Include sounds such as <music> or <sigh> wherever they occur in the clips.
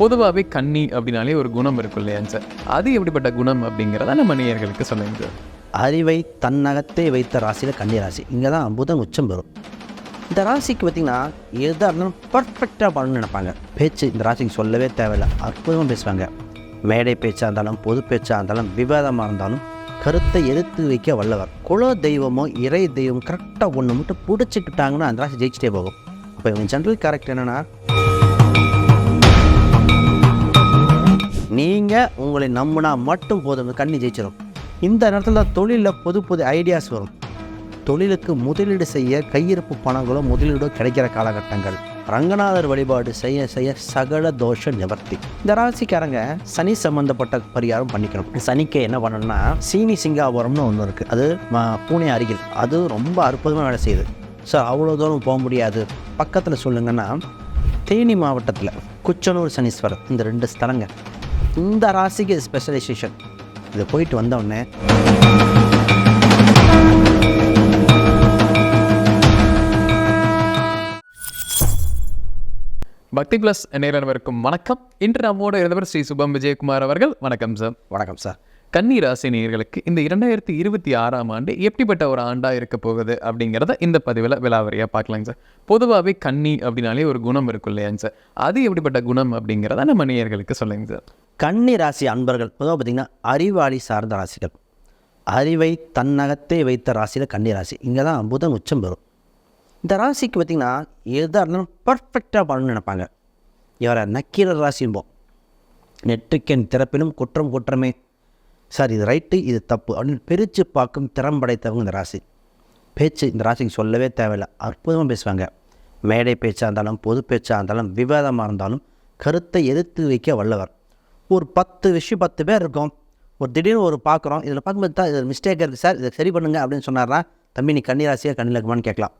பொதுவாகவே கன்னி அப்படின்னாலே ஒரு குணம் இருக்கும் இல்லையா சார்? அது எப்படிப்பட்ட குணம் அப்படிங்கிறத நம்ம நேயர்களுக்கு சொல்லுங்க சார். அறிவை தன்னகத்தை வைத்த ராசியில் கன்னி ராசி. இங்கே தான் புதன் உச்சம் பெறும். இந்த ராசிக்கு பார்த்திங்கன்னா எதாக இருந்தாலும் பர்ஃபெக்டாக பண்ணணும்னு நினைப்பாங்க. பேச்சு இந்த ராசிக்கு சொல்லவே தேவையில்லை. அற்புதமாக பேசுவாங்க. மேடை பேச்சாக இருந்தாலும் பொது பேச்சாக இருந்தாலும் விவாதமாக இருந்தாலும் கருத்தை எதிர்த்து வைக்க வல்லவர். குல தெய்வமோ இறை தெய்வம் கரெக்டாக ஒன்று மட்டும் பிடிச்சிக்கிட்டாங்கன்னா அந்த ராசி ஜெயிச்சிட்டே போகும். அப்போ இவங்க ஜென்ரல் கேரக்டர் என்னென்னா நீங்கள் உங்களை நம்பினா மட்டும் போதும். கண்ணி ஜெயிச்சிடும் இந்த நேரத்தில் தொழிலில் புது புது ஐடியாஸ் வரும். தொழிலுக்கு முதலீடு செய்ய கையிருப்பு பணங்களோ முதலீடோ கிடைக்கிற காலகட்டங்கள். ரங்கநாதர் வழிபாடு செய்ய செய்ய சகல தோஷ நிவர்த்தி. இந்த ராசிக்காரங்க சனி சம்பந்தப்பட்ட பரிகாரம் பண்ணிக்கணும். சனிக்கு என்ன பண்ணணும்னா சீனி சிங்காபுரம்னு ஒன்று இருக்குது அது பூனே அருகில். அது ரொம்ப அற்புதமாக வேலை செய்யுது. சார் அவ்வளோ தூரம் போக முடியாது. பக்கத்தில் சொல்லுங்கன்னா தேனி மாவட்டத்தில் குச்சனூர் சனீஸ்வரர் இந்த ரெண்டு ஸ்தலங்கள் இந்த ராசிக்கு ஸ்பெஷலைசேஷன் இது போயிட்டு வந்த உடனே பக்தி ப்ளஸ் நேரவருக்கும் வணக்கம். இன்று நம்மோடு இருந்தவர் ஸ்ரீ சுபம் விஜயகுமார் அவர்கள். வணக்கம் சார். வணக்கம் சார். கன்னி ராசி நேயர்களுக்கு இந்த இரண்டாயிரத்தி இருபத்தி ஆறாம் ஆண்டு எப்படிப்பட்ட ஒரு ஆண்டாக இருக்க போகுது அப்படிங்கிறத இந்த பதிவில் விலாவரியாக பார்க்கலாங்க சார். பொதுவாகவே கன்னி அப்படின்னாலே ஒரு குணம் இருக்கும் இல்லையாங்க சார்? அது எப்படிப்பட்ட குணம் அப்படிங்கிறத நம்ம நேயர்களுக்கு சொல்லுங்க சார். கன்னி ராசி அன்பர்கள் பொதுவாக பார்த்திங்கன்னா அறிவாளி சார்ந்த ராசிகள். அறிவை தன்னகத்தே வைத்த ராசியில் கன்னி ராசி இங்கே தான் புதன் உச்சம் பெறும். இந்த ராசிக்கு பார்த்திங்கன்னா எதாக இருந்தாலும் பர்ஃபெக்டாக பண்ணணும்னு நினைப்பாங்க. இவரை நக்கீர ராசின்போம் நெற்றுக்கென் திறப்பிலும் குற்றம் குற்றமே. சார் இது ரைட்டு இது தப்பு அப்படின்னு பிரித்து பார்க்கும் திறம் படைத்தவங்க இந்த ராசி. பேச்சு இந்த ராசிக்கு சொல்லவே தேவையில்லை. அற்புதமாக பேசுவாங்க. மேடை பேச்சாக இருந்தாலும் பொது பேச்சாக இருந்தாலும் விவாதமாக இருந்தாலும் கருத்தை எதிர்த்து வைக்க வல்லவர். ஒரு பத்து விஷயம் பத்து பேர் இருக்கும். ஒரு திடீர்னு ஒரு பார்க்குறோம். இதில் பார்க்கும்போது தான் இது மிஸ்டேக் இருக்குது சார் இதை சரி பண்ணுங்க அப்படின்னு சொன்னார்னா தம்பி நீ கன்னி கண்ணில் இருக்குமான்னு கேட்கலாம்.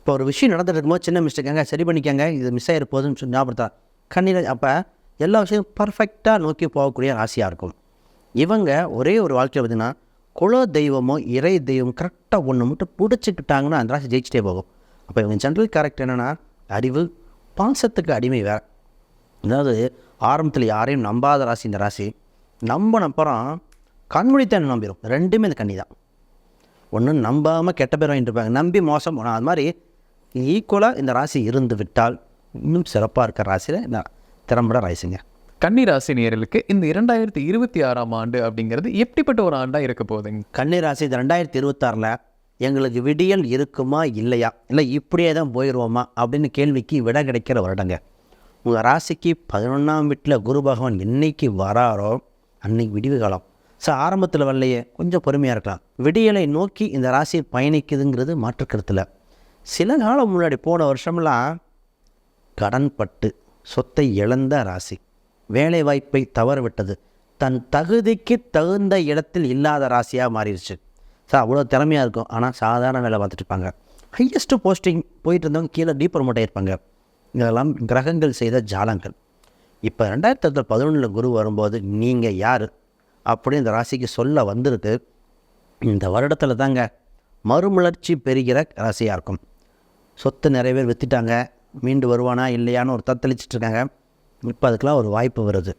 இப்போ ஒரு விஷயம் நடந்துட்டு இருக்கும்போது சின்ன மிஸ்டேக்காங்க சரி பண்ணிக்கங்க. இது மிஸ் ஆகிரு போதுன்னு சொல்லி ஞாபகப்படுத்தா கண்ணீர் அப்போ எல்லா விஷயமும் பர்ஃபெக்டாக நோக்கி போகக்கூடிய ராசியாக இருக்கும். இவங்க ஒரே ஒரு வாழ்க்கையில் பார்த்தீங்கன்னா குல தெய்வமோ இறை தெய்வம் கரெக்டாக ஒன்று மட்டும் பிடிச்சிக்கிட்டாங்கன்னா அந்த ராசி ஜெயிச்சிட்டே போகும். அப்போ இவங்க ஜென்ரல் கேரக்டர் என்னென்னா அறிவு பாசத்துக்கு அடிமை வேறு. அதாவது ஆரம்பத்தில் யாரையும் நம்பாத ராசி இந்த ராசி. நம்பின அப்புறம் கண்மொழித்தான் நம்பிடும் ரெண்டுமே இந்த கன்னி தான். ஒன்று நம்பாமல் கெட்ட பேர் வாங்கிட்டு இருப்பாங்க. நம்பி மோசம் போனால் அது மாதிரி ஈக்குவலாக இந்த ராசி இருந்து விட்டால் இன்னும் சிறப்பாக இருக்க ராசியில் இந்த திறம்பட ராசிங்க. கன்னி ராசி நேயர்களுக்கு இந்த இரண்டாயிரத்தி இருபத்தி ஆறாம் ஆண்டு அப்படிங்கிறது எப்படிப்பட்ட ஒரு ஆண்டாக இருக்க போகுதுங்க? கன்னி ராசி இந்த ரெண்டாயிரத்தி இருபத்தாறில் எங்களுக்கு விடியல் இருக்குமா இல்லையா? இல்லை இப்படியே தான் போயிடுவோமா அப்படின்னு கேள்விக்கு விட கிடைக்கிற வருடங்க. உங்கள் ராசிக்கு பதினொன்றாம் வீட்டில் குரு பகவான் என்றைக்கு வராரோ அன்னைக்கு விடிவு காலம். ஸோ ஆரம்பத்தில் வரலையே கொஞ்சம் பொறுமையாக இருக்கலாம். விடியலை நோக்கி இந்த ராசி பயணிக்குதுங்கிறது மாற்றுக்கருத்தில். சில காலம் முன்னாடி போன வருஷம்லாம் கடன் பட்டு சொத்தை இழந்த ராசி. வேலை வாய்ப்பை தவறவிட்டது. தன் தகுதிக்கு தகுந்த இடத்தில் இல்லாத ராசியாக மாறிடுச்சு சார் அவ்வளோ திறமையாக இருக்கும். ஆனால் சாதாரண வேலை பார்த்துட்டு இருப்பாங்க. ஹையஸ்ட்டு போஸ்டிங் போயிட்டு இருந்தவங்க கீழே டீப் ப்ரமோட் ஆகிருப்பாங்க இதெல்லாம் கிரகங்கள் செய்த ஜாலங்கள். இப்போ ரெண்டாயிரத்தி பதினொன்றில் குரு வரும்போது நீங்கள் யார்? அப்படின்னு இந்த ராசிக்கு சொல்ல வந்திருக்கு. இந்த வருடத்தில் தாங்க மறுமலர்ச்சி பெறுகிற ராசியாக இருக்கும். சொத்து நிறைய பேர் விற்றுட்டாங்க மீண்டு வருவானா இல்லையான்னு ஒரு தத்தளிச்சிட்ருக்காங்க இப்போ அதுக்கெலாம் ஒரு வாய்ப்பு வருது.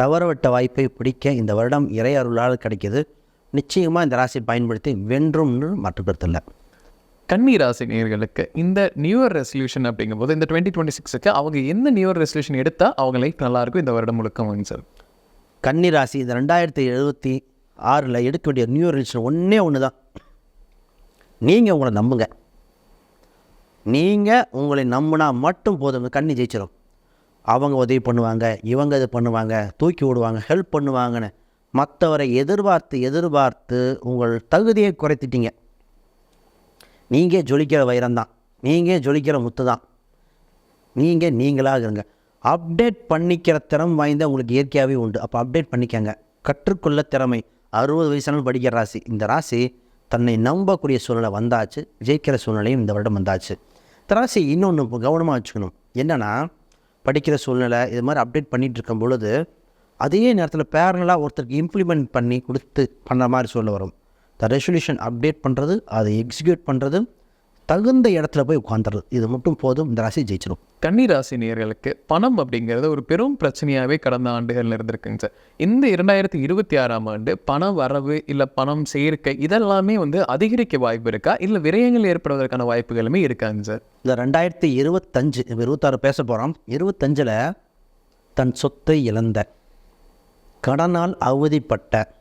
தவறவிட்ட வாய்ப்பை பிடிக்க இந்த வருடம் இறை அருளால் கிடைக்கிது. நிச்சயமாக இந்த ராசியை பயன்படுத்தி வென்றும்னு மாற்றுக்கருத்து கன்னி நேர்களுக்கு இந்த நியூ இயர் ரெசல்யூஷன் அப்படிங்கும்போது இந்த டுவெண்ட்டி டுவெண்ட்டி சிக்ஸுக்கு அவங்க எந்த நியூ இயர் ரெசல்யூஷன் எடுத்தால் அவங்க லைஃப் நல்லாயிருக்கும்? இந்த வருடம் முழுக்க வாங்க சார். கன்னிராசி இந்த ரெண்டாயிரத்தி எழுபத்தி ஆறில் எடுக்க வேண்டிய நியூ ரிலேஷன் ஒன்றே ஒன்று தான் நீங்கள் உங்களை நம்புங்க. நீங்கள் உங்களை நம்பினா மட்டும் போதும். கண்ணி ஜெயிச்சிடும் அவங்க உதவி பண்ணுவாங்க இவங்க இது பண்ணுவாங்க தூக்கி விடுவாங்க ஹெல்ப் பண்ணுவாங்கன்னு மற்றவரை எதிர்பார்த்து எதிர்பார்த்து உங்கள் தகுதியை குறைத்திட்டீங்க. நீங்கள் ஜொலிக்கிற வைரம்தான். நீங்கள் ஜொலிக்கிற முத்து தான் நீங்கள் நீங்களாக இருங்க. அப்டேட் பண்ணிக்கிற திறம் வாய்ந்த உங்களுக்கு இயற்கையாகவே உண்டு. அப்போ அப்டேட் பண்ணிக்கங்க. கற்றுக்கொள்ள திறமை. அறுபது வயசான படிக்கிற ராசி. இந்த ராசி தன்னை நம்பக்கூடிய சூழ்நிலை வந்தாச்சு. ஜெயிக்கிற சூழ்நிலையும் இந்த வருடம் வந்தாச்சு. இந்த ராசி இன்னொன்று கவனமாக வச்சுக்கணும். என்னென்னா படிக்கிற சூழ்நிலை இது மாதிரி அப்டேட் பண்ணிகிட்டு இருக்கும் பொழுது அதே நேரத்தில் பேரலாக ஒருத்தருக்கு இம்ப்ளிமெண்ட் பண்ணி கொடுத்து பண்ணுற மாதிரி சூழ்நிலை வரும். த ரெசல்யூஷன் அப்டேட் பண்ணுறது அதை எக்ஸிக்யூட் பண்ணுறது தகுந்த இடத்துல போய் உட்காந்துறது இது மட்டும் போதும் இந்த ராசி ஜெயிச்சிடும் கன்னிராசி நேயர்களுக்கு பணம் அப்படிங்கிறது ஒரு பெரும் பிரச்சனையாகவே கடந்த ஆண்டுகள்ல இருந்திருக்குங்க சார். இந்த இரண்டாயிரத்தி இருபத்தி ஆறாம் ஆண்டு பண வரவு இல்லை பணம் சேர்க்கை இதெல்லாமே வந்து அதிகரிக்க வாய்ப்பு இருக்கா? இல்லை விரயங்கள் ஏற்படுவதற்கான வாய்ப்புகளுமே இருக்காங்க சார். இந்த ரெண்டாயிரத்தி இருபத்தஞ்சு இருபத்தாறு பேச போகிறோம் இருபத்தஞ்சில் தன் சொத்தை இழந்த கடனால் அவதிப்பட்ட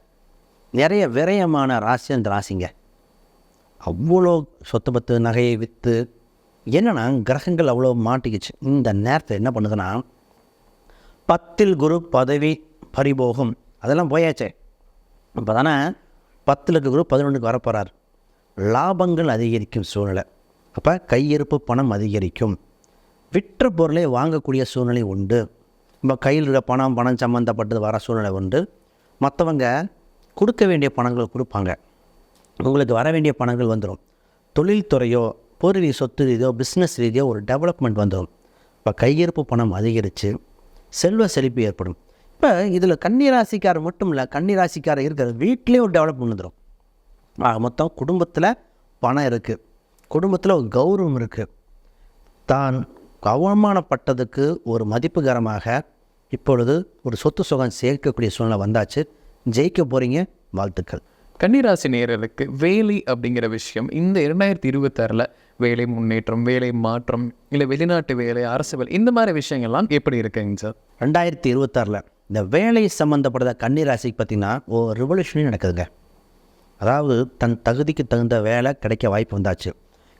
நிறைய விரயமான ராசி அந்த ராசிங்க. அவ்வளோ சொத்து பத்து நகையை விற்று என்னென்னா கிரகங்கள் அவ்வளோ மாட்டிக்கிச்சு. இந்த நேரத்தை என்ன பண்ணுதுன்னா பத்தில் குரு பதவி பரிபோகம் அதெல்லாம் போயாச்சே. இப்போ தானே பத்தில் குரு பதினொன்றுக்கு வரப்போகிறார் லாபங்கள் அதிகரிக்கும் சூழ்நிலை. அப்போ கையிருப்பு பணம் அதிகரிக்கும். விற்ற பொருளை வாங்கக்கூடிய சூழ்நிலை உண்டு. இப்போ கையில் இருக்கிற பணம் பணம் சம்மந்தப்பட்டது வர சூழ்நிலை உண்டு. மற்றவங்க கொடுக்க வேண்டிய பணங்களை கொடுப்பாங்க. உங்களுக்கு வர வேண்டிய பணங்கள் வந்துடும் தொழில்துறையோ பொருளி சொத்து ரீதியோ பிஸ்னஸ் ரீதியோ ஒரு டெவலப்மெண்ட் வந்துடும் இப்போ கையிருப்பு பணம் அதிகரித்து செல்வ செழிப்பு ஏற்படும். இப்போ இதில் கன்னிராசிக்காரர் மட்டும் இல்லை கன்னிராசிக்காரர் இருக்கிற வீட்டிலே ஒரு டெவலப்மெண்ட் வந்துடும் ஆக மொத்தம் குடும்பத்தில் பணம் இருக்குது குடும்பத்தில் ஒரு கௌரவம் இருக்குது தான் அவமானப்பட்டதுக்கு ஒரு மதிப்புகரமாக இப்பொழுது ஒரு சொத்து சுகம் சேர்க்கக்கூடிய சூழ்நிலை வந்தாச்சு. ஜெயிக்க போகிறீங்க வாழ்த்துக்கள். கன்னிராசி நேயர்களுக்கு வேலை அப்படிங்கிற விஷயம் இந்த இரண்டாயிரத்தி இருபத்தாறில் வேலை முன்னேற்றம் வேலை மாற்றம் இல்லை வெளிநாட்டு வேலை அரசு வேலை இந்த மாதிரி விஷயங்கள்லாம் எப்படி இருக்குங்க சார்? ரெண்டாயிரத்தி இருபத்தாறில் இந்த வேலை சம்மந்தப்பட்ட கன்னிராசிக்கு பார்த்திங்கன்னா ஒரு ரிவல்யூஷனே நடக்குதுங்க. அதாவது தன் தகுதிக்கு தகுந்த வேலை கிடைக்க வாய்ப்பு வந்தாச்சு.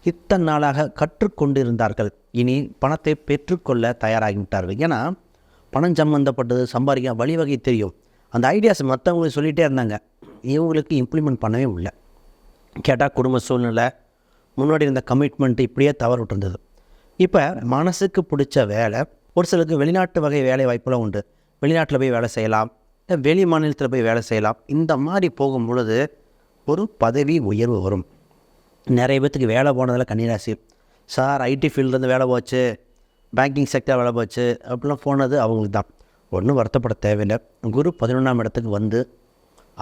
இத்தனை நாளாக கற்றுக்கொண்டு இருந்தார்கள் இனி பணத்தை பெற்றுக்கொள்ள தயாராகிவிட்டார்கள். ஏன்னா பணம் சம்மந்தப்பட்டது சம்பாதிக்க வழிவகை தெரியும். அந்த ஐடியாஸ் மற்றவங்களுக்கு சொல்லிகிட்டே இருந்தாங்க. இவங்களுக்கு இம்ப்ளிமெண்ட் பண்ணவே முடியல கேட்டால் குடும்ப சூழ்நிலை முன்னாடி இருந்த கமிட்மெண்ட் இப்படியே தவறு விட்டுருந்தது. இப்போ மனசுக்கு பிடிச்ச வேலை ஒரு சிலருக்கு வெளிநாட்டு வகை வேலை வாய்ப்புலாம் உண்டு. வெளிநாட்டில் போய் வேலை செய்யலாம் இல்லை வெளி மாநிலத்தில் போய் வேலை செய்யலாம். இந்த மாதிரி போகும் பொழுது ஒரு பதவி உயர்வு வரும். நிறைய பேர்த்துக்கு வேலை போனதில் கன்னிராசி. சார் ஐடி ஃபீல்டுலேருந்து வேலை போச்சு. பேங்கிங் செக்டர் வேலை போச்சு. அப்படிலாம் போனது அவங்களுக்கு தான் ஒன்றும் வருத்தப்பட தேவையில்லை. குரு பதினொன்றாம் இடத்துக்கு வந்து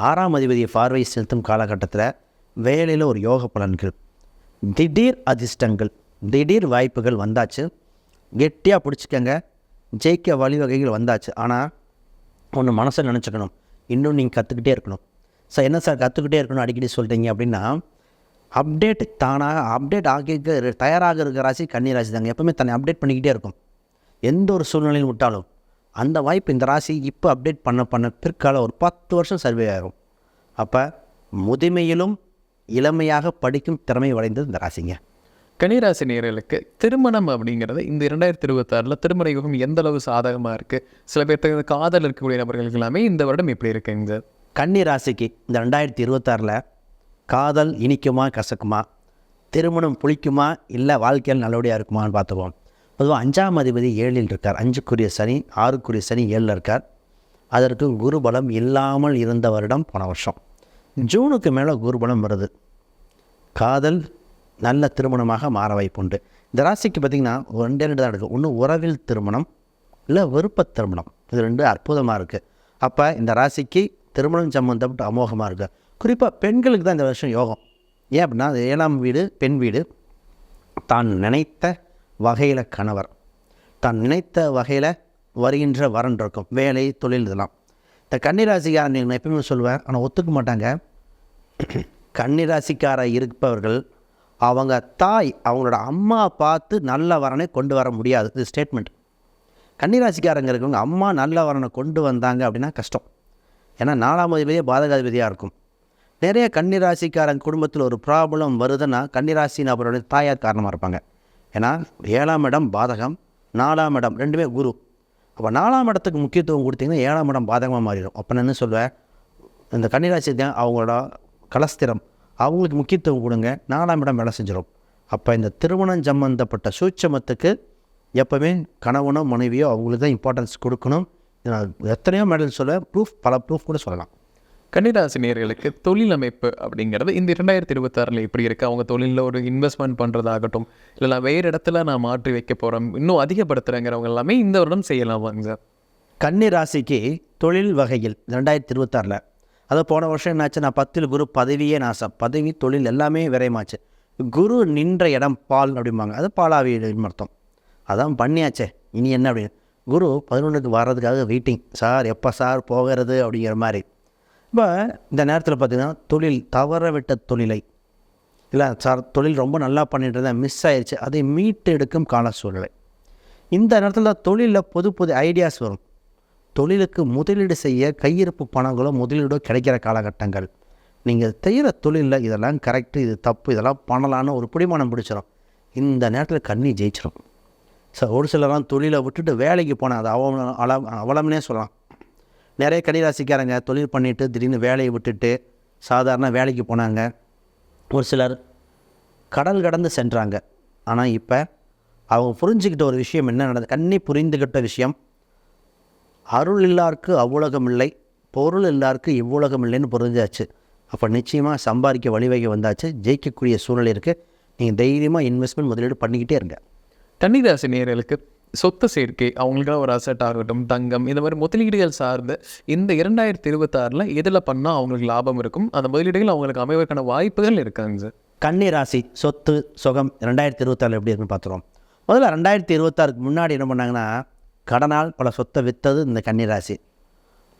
ஆறாம் அதிபதியை பார்வை செலுத்தும் காலகட்டத்தில் வேலையில் ஒரு யோக பலன்கள். திடீர் அதிர்ஷ்டங்கள் திடீர் வாய்ப்புகள் வந்தாச்சு. கெட்டியாக பிடிச்சிக்கங்க. ஜெயிக்க வழிவகைகள் வந்தாச்சு. ஆனால் ஒன்று மனசை நினச்சிக்கணும். இன்னும் நீங்கள் கற்றுக்கிட்டே இருக்கணும். சார் என்ன சார் கற்றுக்கிட்டே இருக்கணும் அடிக்கடி சொல்கிறீங்க அப்படின்னா அப்டேட் தானாக அப்டேட் ஆகி தயாராக இருக்கிற ராசி கன்னி ராசி தாங்க. எப்போவுமே தன்னை அப்டேட் பண்ணிக்கிட்டே இருக்கும். எந்த ஒரு சூழ்நிலையும் விட்டாலும். அந்த வாய்ப்பு இந்த ராசி இப்போ அப்டேட் பண்ண பண்ண பிற்காலம் ஒரு பத்து வருஷம் சர்வே ஆகும் அப்போ முதுமையிலும் இளமையாக படிக்கும் திறமை வளைந்தது இந்த ராசிங்க. கன்னிராசி நேயர்களுக்கு திருமணம் அப்படிங்கிறது இந்த இரண்டாயிரத்தி இருபத்தாறில் திருமண யுகம் எந்த அளவு சாதகமாக இருக்குது சில பேர்த்துக்கு காதல் இருக்கக்கூடிய நபர்களுக்கு எல்லாமே இந்த வருடம் எப்படி இருக்குங்க. கன்னி ராசிக்கு இந்த ரெண்டாயிரத்தி இருபத்தாறில் காதல் இனிக்குமா கசக்குமா? திருமணம் புளிக்குமா? இல்லை வாழ்க்கையில் நல்லபடியாக இருக்குமான்னு பார்த்துக்குவோம். பொதுவாக அஞ்சாம் அதிபதி ஏழில் இருக்கார். அஞ்சுக்குரிய சனி ஆறுக்குரிய சனி ஏழில் இருக்கார். அதற்கு குருபலம் இல்லாமல் இருந்த வருடம் போன வருஷம். ஜூனுக்கு மேலே குருபலம் வருது. காதல் நல்ல திருமணமாக மாற வாய்ப்புண்டு இந்த ராசிக்கு பார்த்திங்கன்னா ரெண்டே ரெண்டு தான் இருக்குது ஒன்று உறவில் திருமணம் இல்லை விருப்ப திருமணம். இது ரெண்டு அற்புதமாக இருக்குது அப்போ இந்த ராசிக்கு திருமணம் சம்மந்தப்பட்டு அமோகமாக இருக்குது குறிப்பாக பெண்களுக்கு தான் இந்த வருஷம் யோகம். ஏன் அப்படின்னா ஏழாம் வீடு பெண் வீடு. தான் நினைத்த வகையில் கணவர். தான் நினைத்த வகையில் வருகின்ற வரன் இருக்கும். வேலை தொழில் இதெல்லாம். இந்த கன்னிராசிக்காரன் நான் எப்பயுமே சொல்லுவேன் ஆனால் ஒத்துக்க மாட்டாங்க. <clears throat> கன்னிராசிக்கார இருப்பவர்கள் அவங்க தாய் அவங்களோட அம்மா பார்த்து நல்ல வரனை கொண்டு வர முடியாது. இது ஸ்டேட்மெண்ட் கன்னிராசிக்காரங்க இருக்கவங்க அம்மா நல்ல வரனை கொண்டு வந்தாங்க அப்படின்னா கஷ்டம். ஏன்னா நாலாம் அதிபதியே பாதகாதிபதியாக இருக்கும். நிறைய கன்னிராசிக்காரங்க குடும்பத்தில் ஒரு ப்ராப்ளம் வருதுன்னா கன்னிராசி நபருடைய தாயார் காரணமாக இருப்பாங்க. ஏன்னா ஏழாம் இடம் பாதகம் நாலாம் இடம் ரெண்டுமே குரு. அப்போ நாலாம் இடத்துக்கு முக்கியத்துவம் கொடுத்தீங்கன்னா ஏழாம் இடம் பாதகமாக மாறிடும். அப்போ நான் என்ன சொல்வேன்? இந்த கன்னிராசி தான் அவங்களோட கலஸ்திரம் அவங்களுக்கு முக்கியத்துவம் கொடுங்க நாலாம் இடம் வேலை செஞ்சிடும். அப்போ இந்த திருமணம் சம்மந்தப்பட்ட சூட்சமத்துக்கு எப்போவுமே கணவனோ மனைவியோ அவங்களுக்கு தான் இம்பார்ட்டன்ஸ் கொடுக்கணும். நான் எத்தனையோ மெடல் சொல்ல ப்ரூஃப் பல ப்ரூஃப் கூட சொல்லலாம். கன்னிராசி நேயர்களுக்கு தொழில் அமைப்பு அப்படிங்கிறது இந்த இரண்டாயிரத்தி இருபத்தாறில் எப்படி இருக்குது அவங்க தொழிலில் ஒரு இன்வெஸ்ட்மெண்ட் பண்ணுறதாகட்டும் இல்லைனா வேறு இடத்துல நான் மாற்றி வைக்க போகிறேன் இன்னும் அதிகப்படுத்துகிறேங்கிறவங்க எல்லாமே இந்த வருடம் செய்யலாமாங்க சார். கன்னி ராசிக்கு தொழில் வகையில் ரெண்டாயிரத்தி இருபத்தாறில். அதை போன வருஷம் என்னாச்சு? நான் பத்தில் குரு பதவியே நாசம். பதவி தொழில் எல்லாமே விரையமாச்சு குரு நின்ற இடம் பால் அப்படிம்பாங்க. அது பாலாவி அர்த்தம் அதான் பண்ணியாச்சே. இனி என்ன அப்படின்னு குரு பதினொன்றுக்கு வர்றதுக்காக வெயிட்டிங் சார் எப்போ சார் போகிறது அப்படிங்கிற மாதிரி. இப்போ இந்த நேரத்தில் பார்த்தீங்கன்னா தொழில் தவற விட்ட தொழிலை இல்லை சார் தொழில் ரொம்ப நல்லா பண்ணிட்டு இருந்தேன் மிஸ் ஆயிடுச்சு அதை மீட்டு எடுக்கும் கால சூழ்நிலை இந்த நேரத்தில் தான் தொழிலில் புது புது ஐடியாஸ் வரும். தொழிலுக்கு முதலீடு செய்ய கையிருப்பு பணங்களோ முதலீடோ கிடைக்கிற காலகட்டங்கள். நீங்கள் செய்கிற தொழிலில் இதெல்லாம் கரெக்டு இது தப்பு இதெல்லாம் பண்ணலான்னு ஒரு பிடிமானம் பிடிச்சிடும் இந்த நேரத்தில் கண்ணி ஜெயிச்சிடும் சார் ஒரு சிலர்லாம் தொழிலை விட்டுட்டு வேலைக்கு போனேன் அது அவலம் அவலம்னே சொல்லலாம். நிறைய கன்னிராசிக்காரங்க தொழில் பண்ணிவிட்டு திடீர்னு வேலையை விட்டுட்டு சாதாரண வேலைக்கு போனாங்க. ஒரு சிலர் கடல் கடந்து சென்றாங்க. ஆனால் இப்போ அவங்க புரிஞ்சுக்கிட்ட ஒரு விஷயம் என்ன நடந்தது கண்ணி புரிந்துக்கிட்ட விஷயம் அருள் இல்லாருக்கு அவ்வுலகம் இல்லை பொருள் இல்லாருக்கு இவ்வுலகம் இல்லைன்னு புரிஞ்சாச்சு. அப்போ நிச்சயமாக சம்பாதிக்க வழிவகை வந்தாச்சு ஜெயிக்கக்கூடிய சூழ்நிலை இருக்குது நீங்கள் தைரியமாக இன்வெஸ்ட்மெண்ட் முதலீடு பண்ணிக்கிட்டே இருங்க. தண்ணீராசி நேர்களுக்கு சொத்து சேர்க்கை அவங்களுக்கான ஒரு அசட் ஆகட்டும் தங்கம் இந்த மாதிரி முதலீடுகள் சார்ந்து இந்த இரண்டாயிரத்தி இருபத்தாறில் எதில் பண்ணால் அவங்களுக்கு லாபம் இருக்கும்? அந்த முதலீடுகள் அவங்களுக்கு அமைவதற்கான வாய்ப்புகள் இருக்காங்க சார். கன்னி ராசி சொத்து சுகம் ரெண்டாயிரத்தி இருபத்தாறு எப்படி இருக்குன்னு பார்த்துருவோம் முதல்ல ரெண்டாயிரத்தி இருபத்தாறுக்கு முன்னாடி என்ன பண்ணாங்கன்னா கடனால் பல சொத்தை விற்றது இந்த கன்னி ராசி.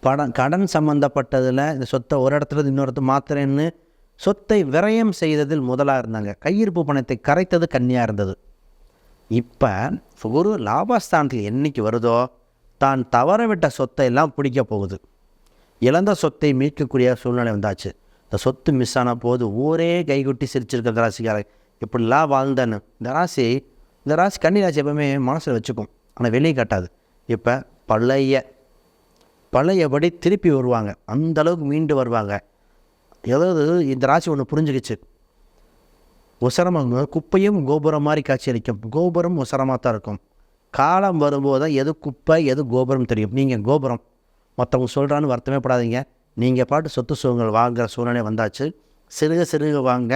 படம் கடன் சம்மந்தப்பட்டதில் இந்த சொத்தை ஒரு இடத்துல இருந்து இன்னொரு சொத்தை விரயம் செய்ததில் முதலாக இருந்தாங்க. கையிருப்பு பணத்தை கரைத்தது கன்னியாக இருந்தது. இப்போ ஒரு லாபஸ்தானத்தில் என்னைக்கு வருதோ தான் தவறவிட்ட சொத்தை எல்லாம் பிடிக்க போகுது. இழந்த சொத்தை மீட்கக்கூடிய சூழ்நிலை வந்தாச்சு. இந்த சொத்து மிஸ் ஆன போது ஊரே கைகுட்டி சிரிச்சிருக்க இந்த ராசிக்காரன். இப்படிலாம் வாழ்ந்தேன்னு. இந்த ராசி இந்த ராசி கன்னி ராசி எப்பவுமே மனசில் வச்சுக்கும். ஆனால் வெளியே காட்டாது. இப்போ பழைய பழையபடி திருப்பி வருவாங்க. அந்த அளவுக்கு மீண்டு வருவாங்க. ஏதாவது இந்த ராசி ஒன்று புரிஞ்சுக்கிச்சு. உசரமாக குப்பையும் கோபுரம் மாதிரி காட்சியளிக்கும் கோபுரம் உசரமாக தான் இருக்கும். காலம் வரும்போது தான் எது குப்பை எது கோபுரம் தெரியும். நீங்கள் கோபுரம். மற்றவங்க சொல்கிறான்னு வருத்தமே படாதீங்க. நீங்கள் பாட்டு சொத்து சுகங்கள் வாங்குகிற சூழ்நிலை வந்தாச்சு. சிறுக சிறுக வாங்க.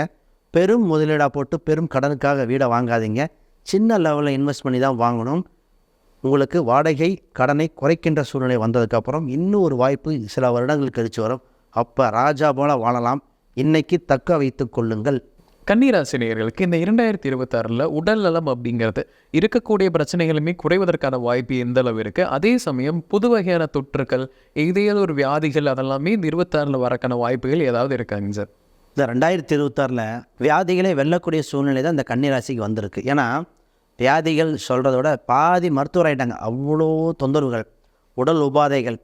பெரும் முதலீடாக போட்டு பெரும் கடனுக்காக வீடை வாங்காதீங்க. சின்ன லெவலில் இன்வெஸ்ட் பண்ணி தான் வாங்கணும். உங்களுக்கு வாடகை கடனை குறைக்கின்ற சூழ்நிலை வந்ததுக்கப்புறம் இன்னும் ஒரு வாய்ப்பு சில வருடங்கள் கழித்து வரும். அப்போ ராஜா போல வாழலாம். இன்றைக்கி தக்க வைத்து கொள்ளுங்கள். கன்னிராசி நேயர்களுக்கு இந்த இரண்டாயிரத்தி இருபத்தாறில் உடல் நலம் அப்படிங்கிறது இருக்கக்கூடிய பிரச்சனைகளுமே குறைவதற்கான வாய்ப்பு எந்த அளவு இருக்குது அதே சமயம் புது வகையான தொற்றுக்கள் ஏதேதோ ஒரு வியாதிகள் அதெல்லாமே இந்த இருபத்தாறில் வரக்கான வாய்ப்புகள் ஏதாவது இருக்காங்க சார்? இந்த ரெண்டாயிரத்தி இருபத்தாறில் வியாதிகளை வெல்லக்கூடிய சூழ்நிலை தான் இந்த கன்னிராசிக்கு வந்திருக்கு. ஏன்னா வியாதிகள் சொல்கிறத விட பாதி மருத்துவர் ஆகிட்டாங்க அவ்வளோ தொந்தரவுகள் உடல் உபாதைகள்.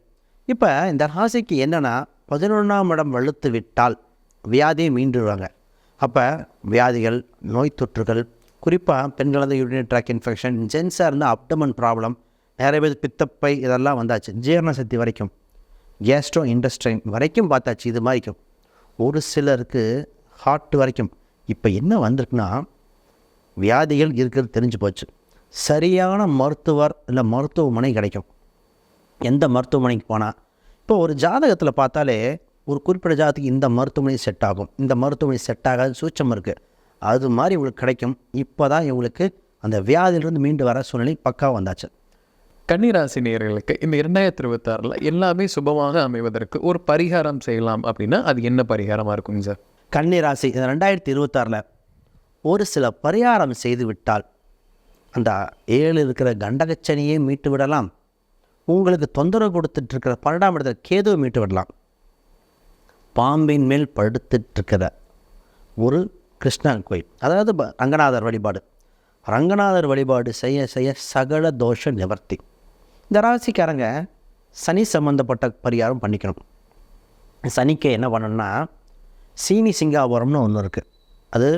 இப்போ இந்த ராசிக்கு என்னென்னா பதினொன்றாம் இடம் வலுத்து விட்டால் வியாதியை மீண்டுருவாங்க அப்போ வியாதிகள் நோய் தொற்றுகள் குறிப்பாக பெண்களது யூரினரி ட்ராக் இன்ஃபெக்ஷன் ஜென்ஸாக இருந்தால் அப்டமன் ப்ராப்ளம் நிறைய பேர் பித்தப்பை இதெல்லாம் வந்தாச்சு. ஜீரண சக்தி வரைக்கும் கேஸ்ட்ரோ இண்டஸ்ட்ரைன் வரைக்கும் பார்த்தாச்சு இது மாதிரிக்கும் ஒரு சிலருக்கு ஹார்ட் வரைக்கும். இப்போ என்ன வந்திருக்குன்னா வியாதிகள் இருக்கிறது தெரிஞ்சு போச்சு. சரியான மருத்துவர் இல்லை மருத்துவமனை கிடைக்கும். எந்த மருத்துவமனைக்கு போனால் இப்போ ஒரு ஜாதகத்தில் பார்த்தாலே ஒரு குறிப்பிட்ட ஜாதகத்துக்கு இந்த மருத்துவமனை செட் ஆகும். இந்த மருத்துவமனை செட் ஆகாது சூச்சம் இருக்குது அது மாதிரி இவங்களுக்கு கிடைக்கும். இப்போ தான் இவங்களுக்கு அந்த வியாதியிலிருந்து மீண்டு வர சூழ்நிலை பக்காவாக வந்தாச்சு. கன்னிராசி நேயர்களுக்கு இந்த இரண்டாயிரத்தி இருபத்தாறில் எல்லாமே சுபமாக அமைவதற்கு ஒரு பரிகாரம் செய்யலாம் அப்படின்னா அது என்ன பரிகாரமாக இருக்குங்க சார்? கன்னி ராசி இந்த ரெண்டாயிரத்தி இருபத்தாறில் ஒரு சில பரிகாரம் செய்து விட்டால் அந்த ஏழு இருக்கிற கண்டகச்சனியை மீட்டு விடலாம். உங்களுக்கு தொந்தரவு கொடுத்துட்டு இருக்கிற பன்னெண்டாம் இடத்துல கேதுவை மீட்டு விடலாம். பாம்பின் மேல் படுத்துட்டுருக்கிற ஒரு கிருஷ்ணன் கோயில். அதாவது ரங்கநாதர் வழிபாடு. ரங்கநாதர் வழிபாடு செய்ய செய்ய சகல தோஷ நிவர்த்தி. இந்த ராசிக்காரங்க சனி சம்பந்தப்பட்ட பரிகாரம் பண்ணிக்கணும். சனிக்கு என்ன பண்ணணும்னா சீனி சிங்காபுரம்னு ஒன்று இருக்குது அது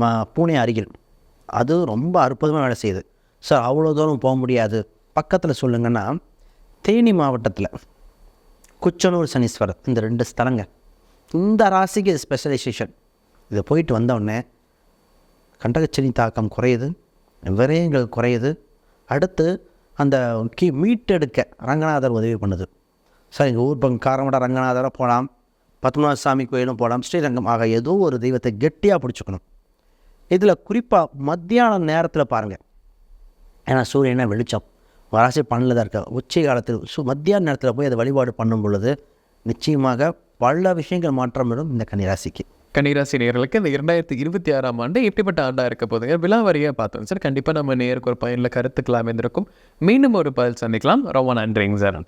ம பூனே அருகில். அது ரொம்ப அற்புதமாக வேலை செய்யுது. சார் அவ்வளோ தூரம் போக முடியாது. பக்கத்தில் சொல்லுங்கன்னா தேனி மாவட்டத்தில் குச்சனூர் சனீஸ்வரர் இந்த ரெண்டு ஸ்தலங்கள் இந்த ராசிக்கு ஸ்பெஷலைசேஷன் இதை போயிட்டு வந்தோடனே கண்டகச்சனி தாக்கம் குறையுது விரயங்கள் குறையுது. அடுத்து அந்த கீ மீட்டெடுக்க ரங்கநாதர் உதவி பண்ணுது. சார் எங்கள் ஊர் பங்கு காரமட ரங்கநாதரை போகலாம் பத்மநாத சாமி கோயிலும் போகலாம் ஸ்ரீரங்கம் ஆக ஏதோ ஒரு தெய்வத்தை கெட்டியாக பிடிச்சிக்கணும். இதில் குறிப்பாக மத்தியான நேரத்தில் பாருங்கள் ஏன்னா சூரியனை வெளிச்சம். வராசி பண்ணில் தான் இருக்க. உச்சி காலத்தில் சு மத்தியான நேரத்தில் போய் அதை வழிபாடு பண்ணும் பொழுது நிச்சயமாக பல விஷயங்கள் மாற்றம் வரும் இந்த கன்னிராசிக்கு. கன்னிராசி நேர்களுக்கு இந்த இரண்டாயிரத்தி இருபத்தி ஆறாம் ஆண்டு எப்படிப்பட்ட ஆண்டாக இருக்க போதுங்க விலாவரியாக பார்த்தோம். சார் கண்டிப்பாக நம்ம நேருக்கு ஒரு பயனில் கருத்துக்கள் இருந்திருக்கும் மீண்டும் ஒரு பதில் சந்திக்கலாம். ரொம்ப நன்றிங்க சார்.